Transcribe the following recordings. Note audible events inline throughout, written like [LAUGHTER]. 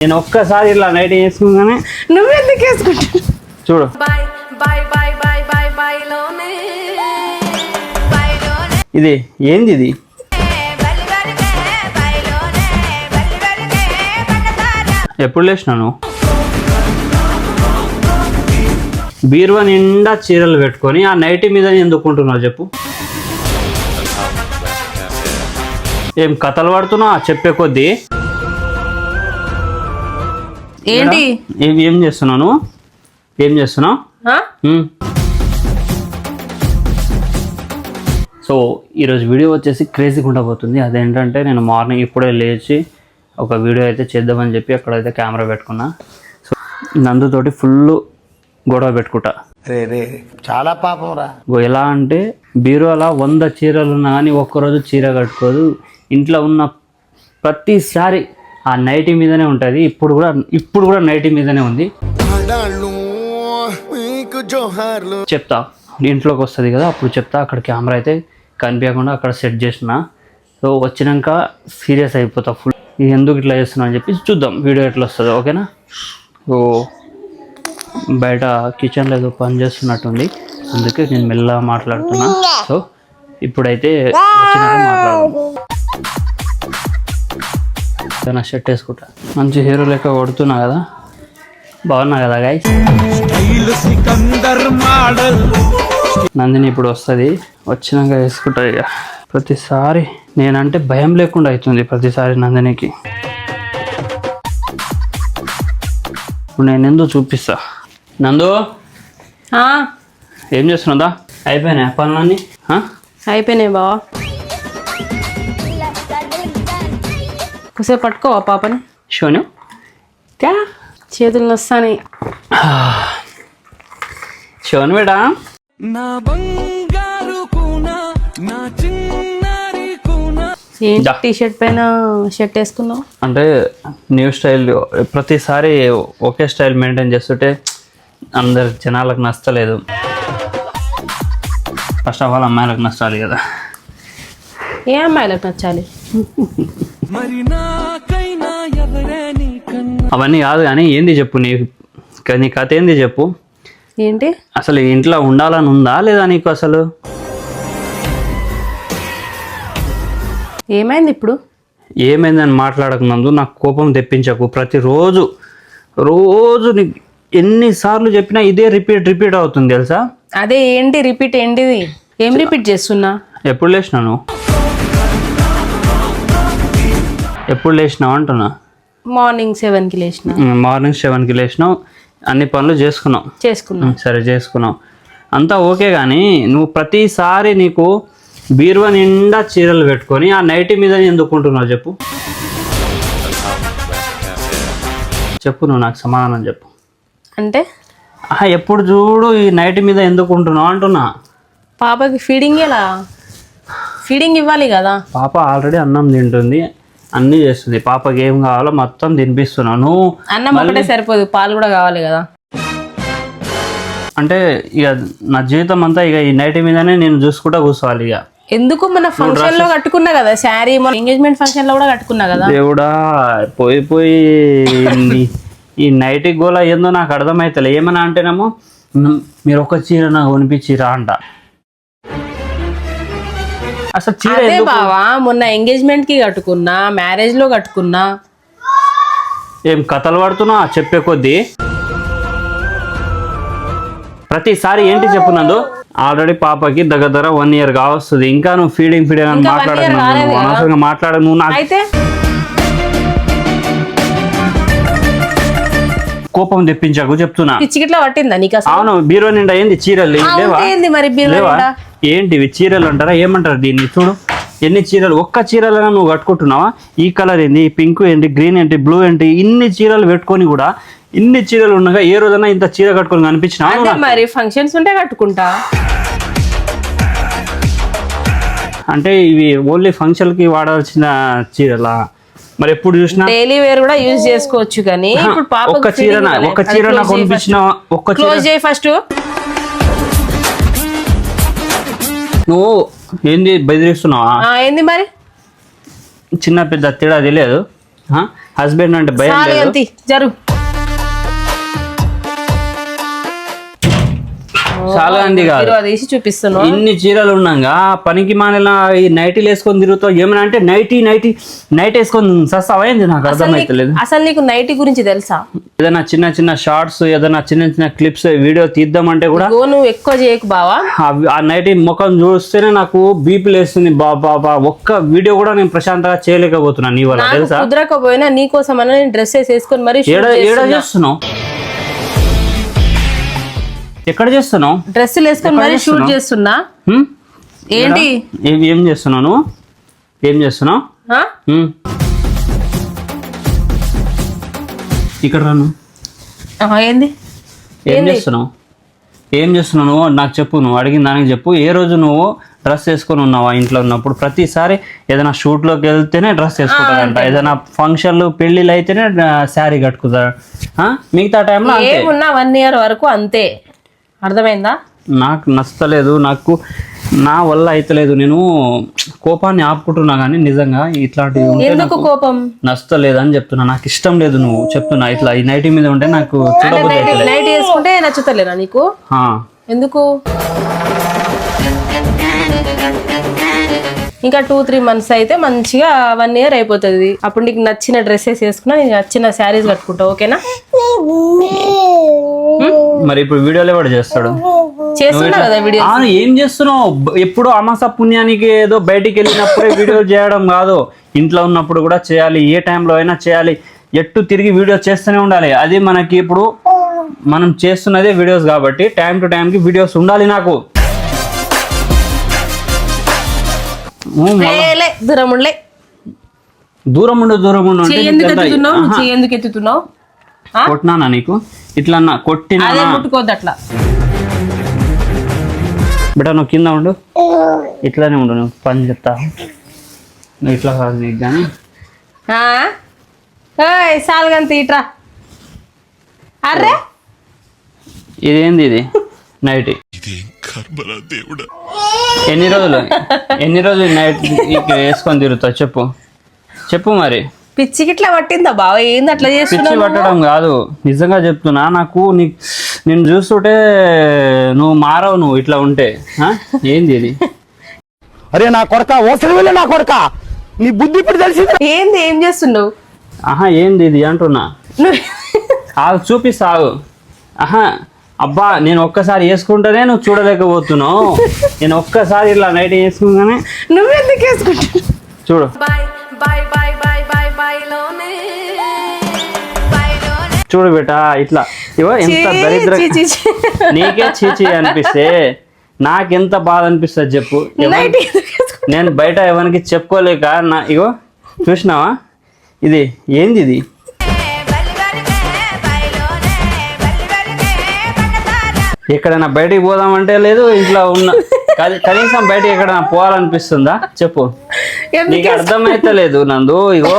నేను ఒక్కసారి ఇలా నైట్ వేసుకున్నానే నువ్వెందుకు వేసుకుంటావు చూడు. Bye bye bye bye bye బైలోనే. బైలోనే. ఇది ఏంది ఇది? ఎప్పుడు లేచినాను బీరువా నిండా చీరలు పెట్టుకొని ఆ నైటీ మీద ఎందుకుంటున్నావు చెప్పు. ఏం కథలు పడుతున్నావు? చెప్పే కొద్దీ. ఏంటి? ఏం ఏం చేస్తున్నాను ఏం చేస్తున్నావు. సో ఈరోజు వీడియో వచ్చేసి క్రేజీగా ఉండబోతుంది. అదేంటంటే నేను మార్నింగ్ ఇప్పుడే లేచి ఒక వీడియో అయితే చేద్దామని చెప్పి అక్కడైతే కెమెరా పెట్టుకున్నా. సో నందుతోటి ఫుల్ గొడవ పెట్టుకుంటా. రే రే చాలా పాపం రా. ఎలా అంటే బీరువాల వంద చీరలు ఉన్నా కానీ ఒక్కరోజు చీర కట్టుకోదు. ఇంట్లో ఉన్న ప్రతిసారి ఆ నైటీ మీదనే ఉంటుంది. ఇప్పుడు కూడా ఇప్పుడు కూడా నైటీ మీదనే ఉంది. చెప్తా. ఇంట్లోకి వస్తుంది కదా అప్పుడు చెప్తా. అక్కడ కెమెరా అయితే కనిపించకుండా అక్కడ సెట్ చేసిన సో వచ్చినాక సీరియస్ అయిపోతా ఫుల్. ఎందుకు ఇట్లా చేస్తున్నా అని చెప్పి చూద్దాం. వీడియో ఎట్లా వస్తుందో ఓకేనా? సో బయట కిచెన్లో ఏదో పని చేస్తున్నట్టుంది. అందుకే నేను మెల్లగా మాట్లాడుతున్నా. సో ఇప్పుడైతే నా షర్ట్ వేసుకుంటా. మంచి హీరో లెక్క కొడుతున్నా కదా. బాగున్నా కదా గాయస్ నందిని ఇప్పుడు వస్తుంది. వచ్చినాక వేసుకుంటా ఇక. ప్రతిసారి నేనంటే భయం లేకుండా అవుతుంది ప్రతిసారి నందినికి. ఇప్పుడు నేను ఎందుకు చూపిస్తా? నందు? ఏం చేస్తున్నదా అయిపోయినా పనులన్నీ? అయిపోయినాయి బావా. కొద్దిసేపు పట్టుకోవా పాపని. షోను క్యా చేతులు నొస్తాని. షోను బేటా ఏంటి దా. టీ షర్ట్ పైన షర్ట్ వేసుకున్నావు? అంటే న్యూ స్టైల్ ప్రతిసారి ఒకే స్టైల్ మెయింటైన్ చేస్తుంటే అందరు జనాలకు నచ్చలేదు. ఫస్ట్ ఆఫ్ ఆల్ అమ్మాయిలకు నచ్చాలి కదా. ఏ అమ్మాయిలకు నచ్చాలి? అవన్నీ కాదు కానీ ఏంది చెప్పు నీ నీ కథ ఏంది చెప్పు? ఏంటి? అసలు ఇంట్లో ఉండాలని ఉందా లేదా నీకు అసలు? ఏమైంది ఇప్పుడు? ఏమైందని మాట్లాడకముందు నాకు కోపం తెప్పించకు. ప్రతిరోజు రోజు నీకు ఎన్నిసార్లు చెప్పినా ఇదే రిపీట్ రిపీట్ అవుతుంది తెలుసా? అదే ఏంటి రిపీట్ ఏంటిది? ఏం రిపీట్ చేస్తున్నా? ఎప్పుడు లేచినాను ఎప్పుడు లేచినావు అంటున్నా? మార్నింగ్ సెవెన్కి లేచిన మార్నింగ్ సెవెన్కి లేచినావు. అన్ని పనులు చేసుకున్నావు. చేసుకున్నా ఉమ్, సరే చేసుకున్నావు. అంతా ఓకే కానీ నువ్వు ప్రతిసారి నీకు బీరువా నిండా చీరలు పెట్టుకొని ఆ నైటీ మీద ఎందుకుంటున్నావు చెప్పు. చెప్పు నువ్వు నాకు సమాధానం చెప్పు. అంటే? ఎప్పుడు చూడు ఈ నైటీ మీద ఎందుకు ఉంటున్నావు అంటున్నా. పాపకి ఫీడింగ్ ఎలా? ఫీడింగ్ ఇవ్వాలి కదా. పాప ఆల్రెడీ అన్నం తింటుంది. అన్నీ చేస్తుంది. పాపకి ఏం కావాలో మొత్తం తినిపిస్తున్నావు నువ్వు అన్నం ఒకటే సరిపోదు పాలు కూడా కావాలి కదా. అంటే ఇక నా జీవితం అంతా ఇక ఈ నైటీ మీదనే నేను చూసుకుంటా కూర్చోవాలి ఇక. ఎందుకు మన ఫంక్షన్లో కట్టుకున్నా కదా శారీ మన ఎంగేజ్మెంట్ ఫంక్షన్లో కూడా కట్టుకున్నా కదా. దేవుడా పోయి పోయి ఈ- నైటీ గోల ఏందో నాకు అర్థమైతలే. ఏమన్నా అంటేనేమో "మ్, మీరు ఒక చీర నాకు కొనిపించిరా అంట. అసలు చీర అదే బావా మొన్న ఎంగేజ్మెంట్కి కట్టుకున్నా మ్యారేజ్లో కట్టుకున్నా. ఏం కథలు పడుతున్నా? చెప్పే కొద్దీ. ప్రతిసారి ఏంటి చెప్పునందు ఆల్రెడీ పాపకి దగ్గర దగ్గర వన్ ఇయర్ కావస్తుంది ఇంకా నువ్వు ఫీడింగ్ ఫీడింగ్ అని నందు. కదా. అనవసరంగా మాట్లాడ నువ్వు నాకు కోపం తెప్పించాకు చెప్తున్నా. పట్టిందా నీకు అవును బీరో నిండా ఏంది? చీరలు లేవా? నిండా? ఏంటివి చీరలు అంటారా? ఏమంటారు దీన్ని? చూడు. ఎన్ని చీరలు? ఒక్క చీరలైనా నువ్వు కట్టుకుంటున్నావా? ఈ కలర్ ఏంటి? పింక్ ఏంటి? గ్రీన్ ఏంటి? బ్లూ ఏంటి? ఇన్ని చీరలు పెట్టుకొని కూడా ఇన్ని చీరలు ఉండగా ఏ రోజైనా ఇంత చీర కట్టుకొని కనిపించినా మరి ఫంక్షన్స్ ఉంటే కట్టుకుంటా. అంటే ఇవి ఓన్లీ ఫంక్షన్కి వాడాల్సిన చీరలా? మరి ఎప్పుడు చూసినా? డైలీ వేర్ కూడా యూజ్ చేసుకోవచ్చు కానీ ఇప్పుడు పాప ఒక్క చీర ఒక్క చీర నాకు కొనిపించిన ఒక్క చీర? క్లోజ్ చేయి ఫస్ట్ నువ్వు ఏంది బెదిరిస్తున్నావా? ఏంది మరి? చిన్న పెద్ద తేడా తెలియదు? హస్బెండ్ అంటే భయం చాలు చాలా అంది కాదు. మీరు తీసి చూపిస్తున్నావు. ఇన్ని చీరలు ఉన్నాగా పనికి మానేలా ఈ నైటీలు వేసుకొని తిరుగుతావు ఏమైనా అంటే నైటీ నైటీ నైట్ వేసుకొని సస్తావా ఏంది? నాకు అర్థమైతలేదు. అసలు నీకు నైటీ గురించి తెలుసా? ఏదైనా చిన్న చిన్న షార్ట్స్ ఏదైనా చిన్న చిన్న క్లిప్స్ వీడియో తీద్దామంటే కూడా నువ్వు ఎక్కువ చేయకు బావా. ఆ- నైటీ ముఖం చూస్తేనే నాకు బీపీ లేస్తుంది బా బా బా. ఒక్క వీడియో కూడా నేను ప్రశాంతంగా చేయలేకపోతున్నాను నీ వల్ల తెలుసా? కుదరకపోయినా నీకోసం అన్న నేను డ్రెస్సెస్ వేసుకొని మరి ఏడ చేస్తున్నావు? ఎక్కడ చేస్తున్నావు? డ్రెస్సులు వేసుకొని మరి షూట్ చేస్తున్నా? ఏంటి? ఏం నువ్వు? ఏం చేస్తున్నావు. ఇక్కడ రాను ఏంది? ఏం చేస్తున్నావు? ఏం చేస్తున్నావు నువ్వు? నాకు చెప్పు నువ్వు అడిగిన దానికి చెప్పు. ఏ రోజు నువ్వు డ్రెస్ వేసుకొని ఉన్నావా ఇంట్లో ఉన్నప్పుడు? ప్రతిసారి ఏదైనా షూట్లోకి వెళ్తేనే డ్రెస్ వేసుకుంటాడంట. ఏదైనా ఫంక్షన్లు పెళ్ళిళ్ళు అయితేనే శారీ కట్టుకుంటాడు. ఆ? మిగతా టైంలో ఏమున్నా వన్ ఇయర్ వరకు అంతే. అర్థమైందా? నాకు నచ్చలేదు నాకు నా వల్ల అయితలేదు. నేను కోపాన్ని ఆపుకుంటున్నా కానీ నిజంగా ఇట్లాంటివి ఉంటే ఎందుకు కోపం? నచ్చలేదు అని చెప్తున్నా. నాకు ఇష్టం లేదు నువ్వు చెప్తున్నా. ఇట్లా ఈ నైటీ మీద ఉంటే నాకు చూడబుద్ధి నైట్ అవుతలేదు వేసుకుంటే నచ్చుతలేనా నీకు? ఆ. ఎందుకు? ఇంకా టూ త్రీ మంత్స్ అయితే మంచిగా వన్ ఇయర్ అయిపోతుంది. అప్పుడు నీకు నచ్చిన డ్రెస్సెస్ వేసుకున్నా నీకు నచ్చిన శారీస్ కట్టుకుంటావు ఓకేనా? మరి ఇప్పుడు వీడియోలో కూడా చేస్తాడు? చేస్తున్నా కదా వీడియో ఏం చేస్తున్నావు? ఎప్పుడు అమాస పుణ్యానికి ఏదో బయటికి వెళ్ళినప్పుడే వీడియో చేయడం కాదు. ఇంట్లో ఉన్నప్పుడు కూడా చేయాలి ఏ టైంలో అయినా చేయాలి. ఎట్టు తిరిగి వీడియో చేస్తూనే ఉండాలి. అది మనకి ఇప్పుడు మనం చేస్తున్నదే వీడియోస్ కాబట్టి టైం టు టైంకి వీడియోస్ ఉండాలి నాకు. ఊ, మ- లే దూరం ఉండలే దూరం ఉండు దూరం ఉండు అంటే చెయ్యి ఎందుకు నీకెంత- ఎత్తుతున్నావు? నువ్వు ఆహా, చెయ్యి ఎందుకు ఎత్తుతున్నావు? ఆ? కొట్టినానా నీకు? ఇట్లా అన్నా కొట్టినా? అదే ముట్టుకోవద్దు అట్లా. బిడ్డ నువ్వు కింద ఉండు. ఇట్లానే ఉండు నువ్వు పని చెప్తా నువ్వు ఇట్లా కాదు నీకు కానీ సాల్గంత ఇట్రా. అర్రే? ఇదేంది ఇది? నైట్. ఎన్ని రోజులు? ఎన్ని రోజులు నైట్ వేసుకొని తిరుగుతావు చెప్పు. చెప్పు మరి. పిచ్చికి ఇట్లా పట్టిందా బావ? ఏంది అట్లా పిచ్చి పట్టడం కాదు. నిజంగా చెప్తున్నా నాకు నీ నేను చూస్తుంటే నువ్వు మారవు నువ్వు ఇట్లా ఉంటే. ఆ? ఏంది ఇది? అరే నా కొడక ఓసరి వెళ్ళి నా కొడక. నీ బుద్ధి ఇప్పుడు తెలిసింది? ఏంది ఏం చేస్తున్నావు? ఆహా ఏంది ఇది అంటున్నా? నువ్వు ఆగు చూపిస్తా ఆగు. ఆహా అబ్బా నేను ఒక్కసారి వేసుకుంటేనే నువ్వు చూడలేకపోతున్నావు. నేను ఒక్కసారి ఇట్లా నైట్ వేసుకుంటానే వేసుకుంటావు చూడు. బాయ్లోనే. బాయ్లోనే. చూడు బేటా ఇట్లా. ఇవో ఎంత దరిద్ర. నీకే చీచి అనిపిస్తే నాకెంత బాధ అనిపిస్తుంది చెప్పు. ఎందుకు? నేను బయట ఎవరికి చెప్పుకోలేక నా ఇగో చూసినావా? ఇది ఏంది ఇది? ఎక్కడైనా బయటికి పోదామంటే లేదు ఇంట్లో ఉన్న [LAUGHS] కని- కనీసం బయటికి ఎక్కడైనా పోవాలనిపిస్తుందా? చెప్పు. నీకు అర్థమైతలేదు నందు ఇగో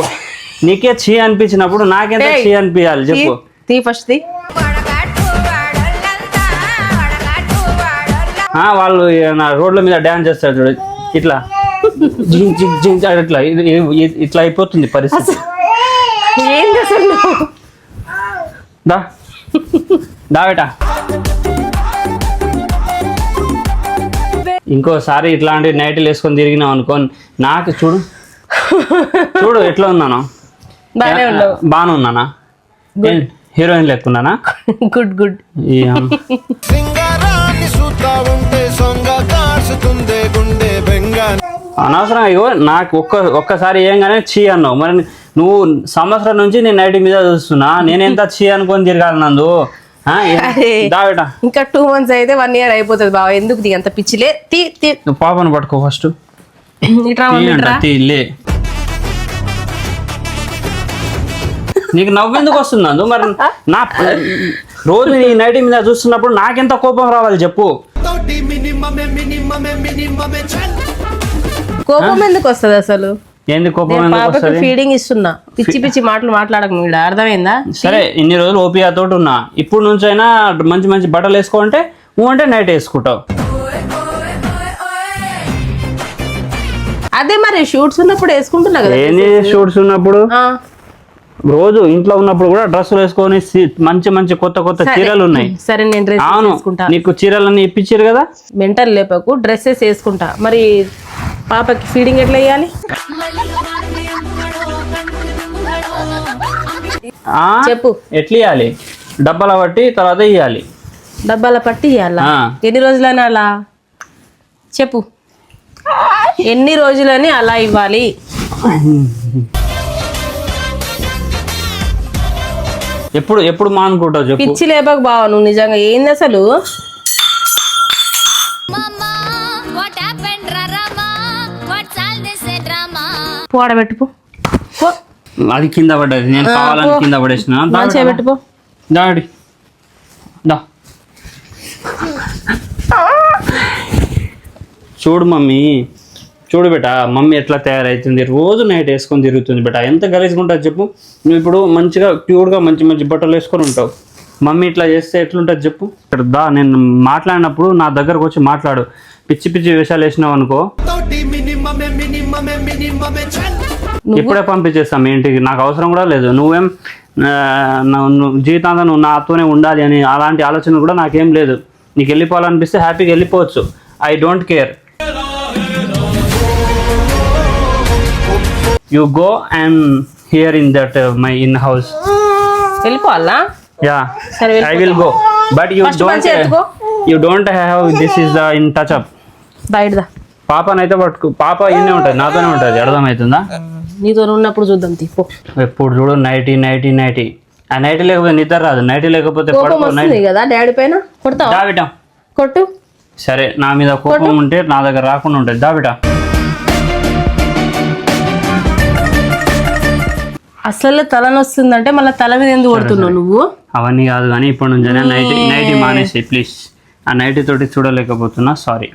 [LAUGHS] నీకే చీ అనిపించినప్పుడు నాకెంత చీ అనిపించాలి చెప్పు. తీ ఫస్ట్ తీ. వాళ్ళు నా రోడ్ల మీద డ్యాన్స్ చేస్తారు చూడు ఇట్లా. ఇట్లా ఇట్లా అయిపోతుంది పరిస్థితి. అసలు దా. ఇంకోసారి ఇట్లాంటి నైట్లు వేసుకొని తిరిగినావు అనుకో నాకు చూడు. చూడు ఎట్లా ఉన్నాను. బాగానే ఉన్నానా? హీరోయిన్ లెక్కున్నానా గుడ్ గుడ్ అనవసరం ఇగో నాకు ఒక్క ఒక్కసారి ఏంగానే చీ అన్నావు. మరి నువ్వు సంవత్సరం నుంచి నేను నైట్ మీద చూస్తున్నా. నేను ఎంత చీ అనుకొని తిరగాలి నందు? ఇంకా టూ మంత్స్ అయితే వన్ ఇయర్ అయిపోతుంది బావ. ఎందుకు నీ అంత పిచ్చిలే తీ తీ. నువ్వు పాపను పట్టుకో ఫస్ట్ ఇట్రా ఇట్రా తీలే నీకు నవ్వెందుకు వస్తుంది? అందు మరి నా రోజు నీ నైట్ మీద చూస్తున్నప్పుడు నాకెంత కోపం రావాలి చెప్పు. కోపం ఎందుకు వస్తుంది అసలు? పాపకి ఫీడింగ్ ఇస్తున్నా. పిచ్చి పిచ్చి మాటలు మాట్లాడక మీరు అర్థమైందా? సరే ఇన్ని రోజులు ఓపియా తోటి ఉన్నా. ఇప్పుడు నుంచి అయినా మంచి మంచి బట్టలు వేసుకో అంటే నువ్వు అంటే నైట్ వేసుకుంటావు. అదే మరి షూట్స్ ఉన్నప్పుడు వేసుకుంటున్నా కదా ఏంది షూట్స్ ఉన్నప్పుడు? రోజు ఇంట్లో ఉన్నప్పుడు కూడా డ్రెస్సులు వేసుకొని మంచి మంచి కొత్త కొత్త చీరలు ఉన్నాయి. సరే నేను డ్రెస్ అవును వేసుకుంటా. నీకు చీరలన్నీ ఇప్పించారు కదా? మెంటల్ లేపకు డ్రెస్సెస్ వేసుకుంటా. మరి పాపకి ఫీడింగ్ ఎట్లా వేయాలి? చెప్పు. ఎట్లా ఇవ్వాలి డబ్బాల బట్టి తర్వాత ఇవ్వాలి డబ్బాల పట్టి ఇవ్వాలా. ఎన్ని రోజులని అలా? చెప్పు. ఎన్ని రోజులని అలా ఇవ్వాలి? ఎప్పుడు ఎప్పుడు మానుకుంటావు చెప్పు. పిచ్చి లేపకు బావ నువ్వు నిజంగా ఏంది అసలు? అది కింద పడ్డది. నేను కావాలని కింద పడేసిన. మంచిగా పెట్టుపో దాడి. దా. చూడు మమ్మీ. చూడు బేట మమ్మీ ఎట్లా తయారవుతుంది రోజు నైట్ వేసుకొని తిరుగుతుంది బేట. ఎంత గలీజ్గా ఉంటుంది చెప్పు. నువ్వు ఇప్పుడు మంచిగా ప్యూర్గా మంచి మంచి బట్టలు వేసుకొని ఉంటావు. మమ్మీ ఇట్లా చేస్తే ఎట్లుంటుంది చెప్పు. ఇక్కడ దా నేను మాట్లాడినప్పుడు నా దగ్గరకు వచ్చి మాట్లాడు. పిచ్చి పిచ్చి వేషాలు వేసినావు అనుకో. ఇప్పుడే పంపించేస్తాం మీ ఇంటికి. నాకు అవసరం కూడా లేదు. నువ్వేం జీవితాంతం నువ్వు నాతోనే ఉండాలి అని అలాంటి ఆలోచన కూడా నాకేం లేదు. నీకు వెళ్ళిపోవాలనిపిస్తే హ్యాపీగా వెళ్ళిపోవచ్చు. I don't care. You go and here in that my in house. వెళ్ళిపోవాలా? Yeah. I will go. But you First don't మంచిగా ఎత్తుకో. You don't have this is the in touch up. బయటదా? పాపనైతే పట్టుకు పాప ఈయనే ఉంటుంది నాతోనే ఉంటుంది అర్థమవుతుందా? నీతో ఉన్నప్పుడు చూద్దాం తీపో ఎప్పుడు చూడు నైటీ నైటీ నైటీ. ఆ నైటీ లేకపోతే నిద్ర రాదు నైటీ లేకపోతే కోపం పడుకో వస్తుంది నైటీ. కదా డాడీ పైన? కొడతావా? దాబిటం. కొట్టు. సరే నా మీద కోపం ఉంటే నా దగ్గర రాకుండా ఉంటుంది దాబిట. అసలు తలనొస్తుందంటే మళ్ళీ తల మీద ఎందుకు కొడుతున్నావు నువ్వు? అవన్నీ కాదు కానీ ఇప్పటి నుంచి నైటీ నైటీ మానేసి ప్లీజ్. ఆ నైటీ తోటి చూడలేకపోతున్నా సారీ.